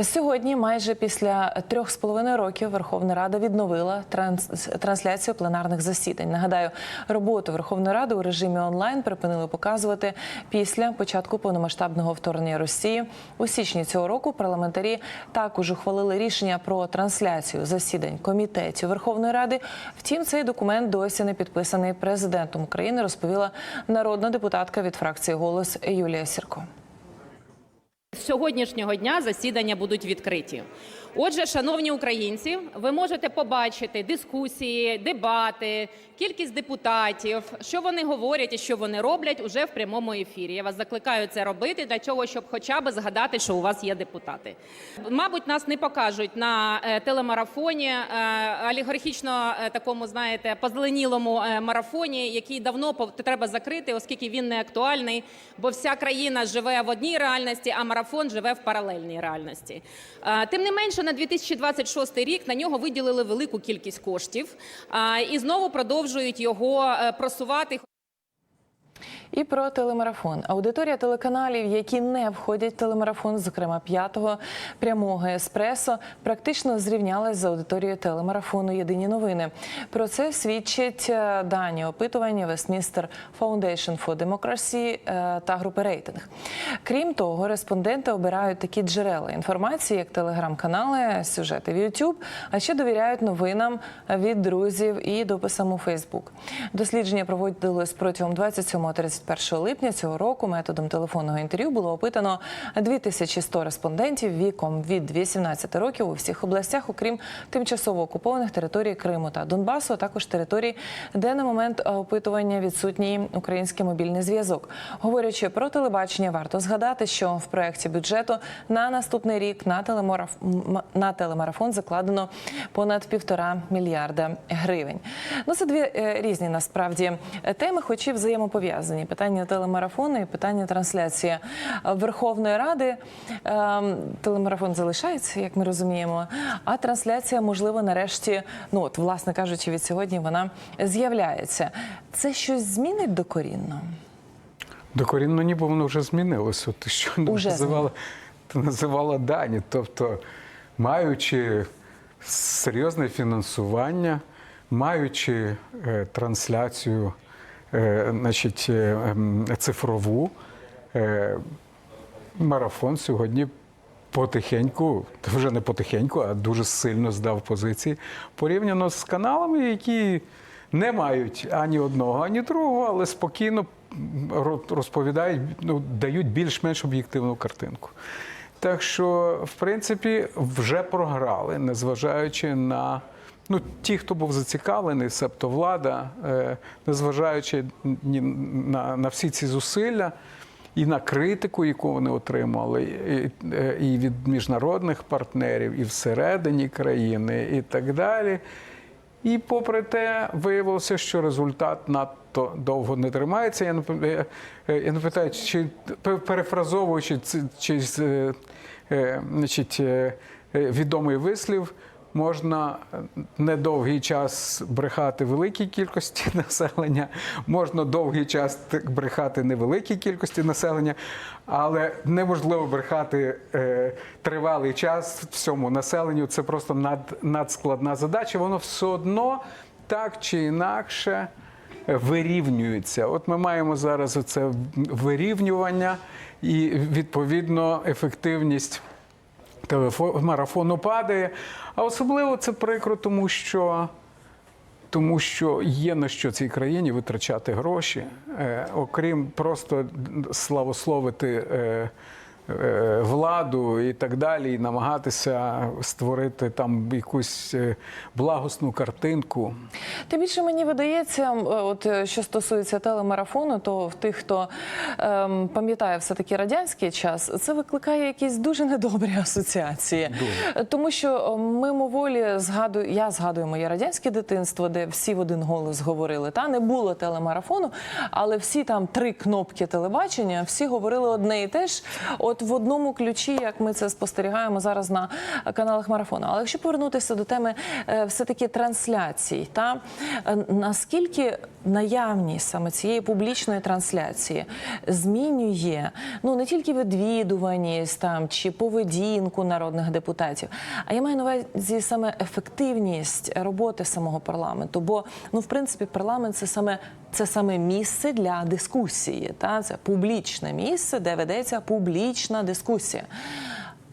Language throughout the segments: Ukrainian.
Сьогодні, майже після трьох з половиною років, Верховна Рада відновила транс... трансляцію пленарних засідань. Нагадаю, роботу Верховної Ради у режимі онлайн припинили показувати після початку повномасштабного вторгнення Росії. У січні цього року парламентарі також ухвалили рішення про трансляцію засідань комітетів Верховної Ради. Втім, цей документ досі не підписаний президентом України, розповіла народна депутатка від фракції Голос Юлія Сірко. З сьогоднішнього дня засідання будуть відкриті. Отже, шановні українці, ви можете побачити дискусії, дебати, кількість депутатів, що вони говорять і що вони роблять уже в прямому ефірі. Я вас закликаю це робити для того, щоб хоча б згадати, що у вас є депутати. Мабуть, нас не покажуть на е, телемарафоні е, олігархічно е, такому, знаєте, позеленілому марафоні, який давно треба закрити, оскільки він не актуальний, бо вся країна живе в одній реальності, а марафон живе в паралельній реальності. Е, Тим не менше, на 2026 рік на нього виділили велику кількість коштів е, і знову продовжують його е, просувати. І про телемарафон. Аудиторія телеканалів, які не входять в телемарафон, зокрема п'ятого прямого еспресо, практично зрівнялась з аудиторією телемарафону Єдині новини. Про це свідчать е, дані опитування Westminster Foundation for Democracy е, та групи рейтинг. Крім того, респонденти обирають такі джерела інформації, як телеграм-канали, сюжети в YouTube, а ще довіряють новинам від друзів і дописам у Фейсбук. Дослідження проводилось протягом 27-31 липня цього року. Методом телефонного інтерв'ю було опитано 2100 респондентів віком від 18 років у всіх областях, окрім тимчасово окупованих територій Криму та Донбасу, а також територій, де на момент опитування відсутній український мобільний зв'язок. Говорячи про телебачення, варто згадати, що в проєкті бюджету на наступний рік на телемараф... на телемарафон закладено понад півтора мільярда гривень. Ну це дві е, різні насправді теми, хоч і взаємопов'язані. Питання телемарафону і питання трансляції Верховної Ради. Ем, Телемарафон залишається, як ми розуміємо. А трансляція, можливо, нарешті, ну от, власне кажучи, від сьогодні вона з'являється. Це щось змінить докорінно? Докорінно ніби воно вже змінилося. Ти що називала, ти називала дані. Тобто, маючи серйозне фінансування, маючи е, трансляцію значить, е, ем, цифрову, е, марафон сьогодні потихеньку, вже не потихеньку, а дуже сильно здав позиції порівняно з каналами, які не мають ані одного, ані другого, але спокійно розповідають, ну, дають більш-менш об'єктивну картинку. Так що, в принципі, вже програли, незважаючи на ну, ті, хто був зацікавлений, себто влада, е, незважаючи на, на всі ці зусилля і на критику, яку вони отримали, і, е, і від міжнародних партнерів, і всередині країни, і так далі. І попри те, виявилося, що результат надто довго не тримається. Я не е, я не питаю, чи перефразовуючи чи, е, значить, відомий вислів. Можна недовгий час брехати великій кількості населення, можна довгий час брехати невеликій кількості населення, але неможливо брехати е, тривалий час всьому населенню. Це просто над, надскладна задача. Воно все одно так чи інакше вирівнюється. От ми маємо зараз оце вирівнювання і відповідно ефективність телефо- марафону падає. А особливо це прикро, тому що, тому що є на що цій країні витрачати гроші, е, окрім просто славословити. Е, Владу і так далі, і намагатися створити там якусь е, благосну картинку. Тим більше мені видається, от е, що стосується телемарафону, то в тих, хто ем, пам'ятає все таки радянський час, це викликає якісь дуже недобрі асоціації. Е, Тому що е, мимоволі згадую, я згадую моє радянське дитинство, де всі в один голос говорили. Та не було телемарафону, але всі там три кнопки телебачення, всі говорили одне і те ж. От в одному ключі, як ми це спостерігаємо зараз на каналах марафону. Але якщо повернутися до теми е, все-таки трансляцій, та е, наскільки наявність саме цієї публічної трансляції змінює ну не тільки відвідуваність там чи поведінку народних депутатів, а я маю на увазі саме ефективність роботи самого парламенту. Бо ну в принципі парламент це саме це саме місце для дискусії, та це публічне місце, де ведеться публічна дискусія.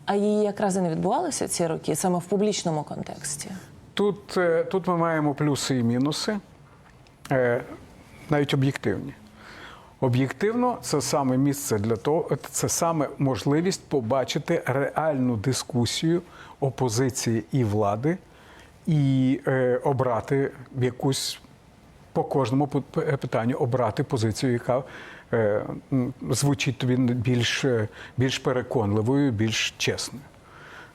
А її якраз і не відбувалося ці роки саме в публічному контексті. Тут, е, тут ми маємо плюси і мінуси, е, навіть об'єктивні. Об'єктивно, це саме місце для того, це саме можливість побачити реальну дискусію опозиції і влади і е, обрати якусь по кожному питанню обрати позицію, яка звучить тобі більш, е, більш переконливою, більш чесною.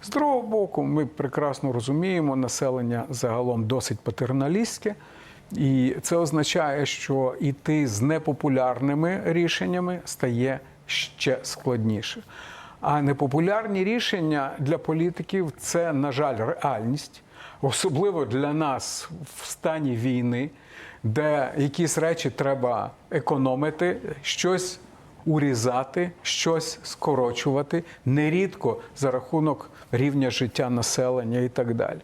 З другого боку, ми прекрасно розуміємо, населення загалом досить патерналістське, і це означає, що йти з непопулярними рішеннями стає ще складніше. А непопулярні рішення для політиків це, на жаль, реальність, особливо для нас в стані війни, де якісь речі треба економити, щось урізати, щось скорочувати, нерідко за рахунок рівня життя населення і так далі.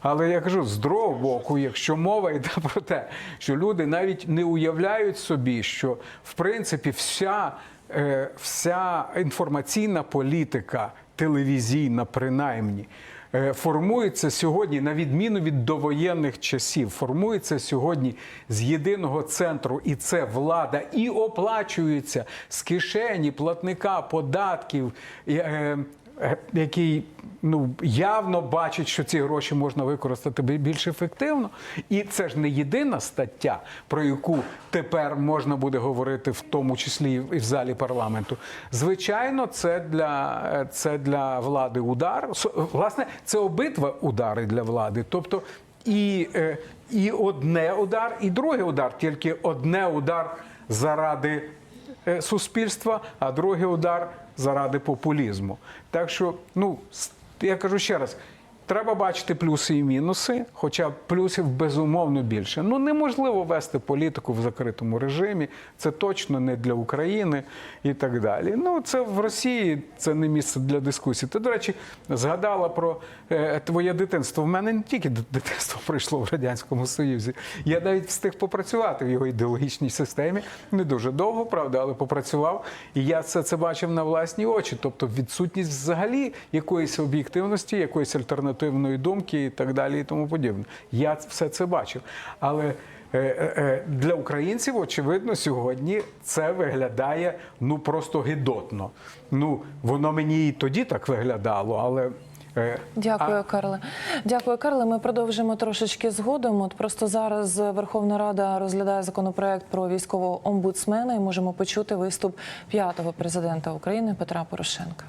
Але я кажу, з другого боку, якщо мова йде про те, що люди навіть не уявляють собі, що в принципі вся, е, вся інформаційна політика, телевізійна, принаймні, формується сьогодні, на відміну від довоєнних часів, формується сьогодні з єдиного центру, і це влада, і оплачується з кишені платника податків. Е, Який ну явно бачить, що ці гроші можна використати бі- більш ефективно, і це ж не єдина стаття, про яку тепер можна буде говорити, в тому числі і в залі парламенту. Звичайно, це для е, це для влади удар. Власне, це обидва удари для влади. Тобто і, е, і одне удар, і другий удар, тільки одне удар заради суспільства, а другий удар заради популізму. Так що, ну я кажу ще раз. Треба бачити плюси і мінуси, хоча плюсів безумовно більше. Ну неможливо вести політику в закритому режимі. Це точно не для України і так далі. Ну це в Росії це не місце для дискусії. Ти, до речі, згадала про е, твоє дитинство. В мене не тільки ди- дитинство пройшло в радянському Союзі. Я навіть встиг попрацювати в його ідеологічній системі. Не дуже довго, правда, але попрацював. І я це, це бачив на власні очі. Тобто відсутність взагалі якоїсь об'єктивності, якоїсь альтернативної думки і так далі, і тому подібне. Я все це бачив. Але е, е, е, для українців, очевидно, сьогодні це виглядає ну просто гидотно. Ну воно мені і тоді так виглядало, але. Дякую, Карле. Дякую, Карле. Ми продовжимо трошечки згодом. От просто зараз Верховна Рада розглядає законопроект про військового омбудсмена і можемо почути виступ п'ятого президента України Петра Порошенка.